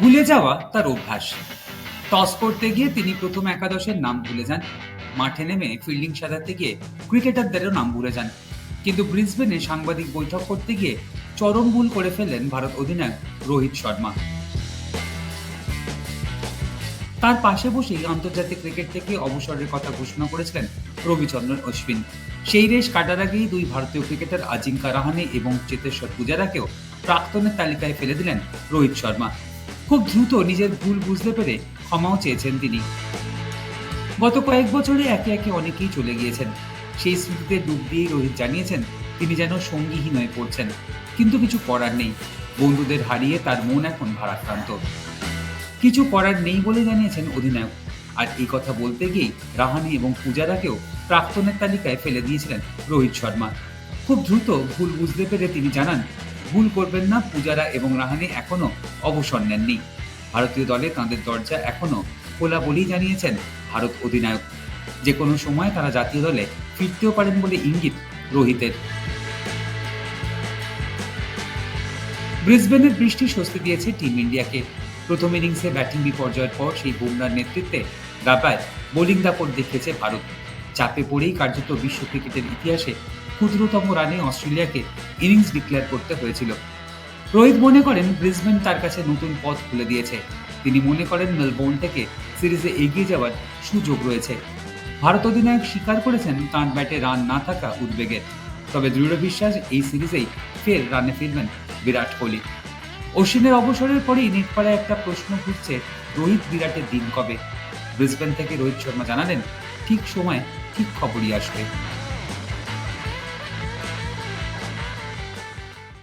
ভুলে যাওয়া তার অভ্যাস। টস করতে গিয়ে তিনি প্রথম একাদশের নাম ভুলে যান। মাঠে নেমে ফিল্ডিং সাজাতে গিয়ে ক্রিকেটারদেরও নাম ভুলে যান। কিন্তু ব্রিসবেনে সাংবাদিক বৈঠক করতে গিয়ে চরম ভুল করে ফেললেন ভারত অধিনায়ক রোহিত শর্মা। তার পাশে বসেই আন্তর্জাতিক ক্রিকেট থেকে অবসরের কথা ঘোষণা করেছিলেন রবিচন্দ্রন অশ্বিন। সেই রেশ কাটার আগেই দুই ভারতীয় ক্রিকেটার আজিঙ্কা রাহানে এবং চেতেশ্বর পূজারাকেও প্রাক্তনের তালিকায় ফেলে দিলেন রোহিত শর্মা। খুব দ্রুত নিজের ভুল বুঝতে পেরে ক্ষমাও চেয়েছেন তিনি। গত কয়েক বছরে একে একে অনেকেই চলে গিয়েছেন। সেই স্মৃতিতে ডুব দিয়েই রোহিত জানিয়েছেন, তিনি যেন সঙ্গীহীন হয়ে পড়ছেন। কিন্তু কিছু করার নেই। বন্ধুদের হারিয়ে তার মন এখন ভারাক্রান্ত। কিছু করার নেই বলে জানিয়েছেন অধিনায়ক। আর এই কথা বলতে গিয়েই রাহানি এবং পূজারাকেও প্রাক্তনের তালিকায় ফেলে দিয়েছিলেন রোহিত শর্মা। খুব দ্রুত ভুল বুঝতে পেরে তিনি জানান ভুল করবেন না, পূজারা এবং রাহানে এখনও অবসর নেননি। ভারতীয় দলে তাঁদের দরজা এখনও খোলা বলেই জানিয়েছেন ভারত অধিনায়ক। যে কোনো সময় তারা জাতীয় দলে ফিরতেও পারেন বলে ইঙ্গিত রোহিতের। ব্রিসবেনের বৃষ্টি স্বস্তি দিয়েছে টিম ইন্ডিয়াকে। প্রথম ইনিংসে ব্যাটিং বিপর্যয়ের পর সেই বুমরার নেতৃত্বে দাবায় বোলিং দাপট দেখিয়েছে ভারত। চাপে পড়েই কার্যত বিশ্ব ক্রিকেটের ইতিহাসে ক্ষুদ্রতম রানে অস্ট্রেলিয়াকে ইনিংস ডিক্লেয়ার করতে হয়েছিল। রোহিত মনে করেন ব্রিসবেন তার কাছে নতুন পথ খুলে দিয়েছে। তিনি মনে করেন, মেলবোর্ন থেকে সিরিজে এগিয়ে যাওয়ার সুযোগ রয়েছে। ভারত অধিনায়ক স্বীকার করেছেন, তাঁর ব্যাটে রান না থাকা উদ্বেগের তবে দৃঢ় বিশ্বাস, এই সিরিজেই ফের রানে ফিরবেন বিরাট কোহলি। অশ্বিনের অবসরের পরেই নেটপাড়ায় একটা প্রশ্ন ঘুরছে রোহিত বিরাটের দিন কবে? ব্রিসবেন থেকে রোহিত শর্মা জানালেন ঠিক সময় ঠিক খবরই আসবে।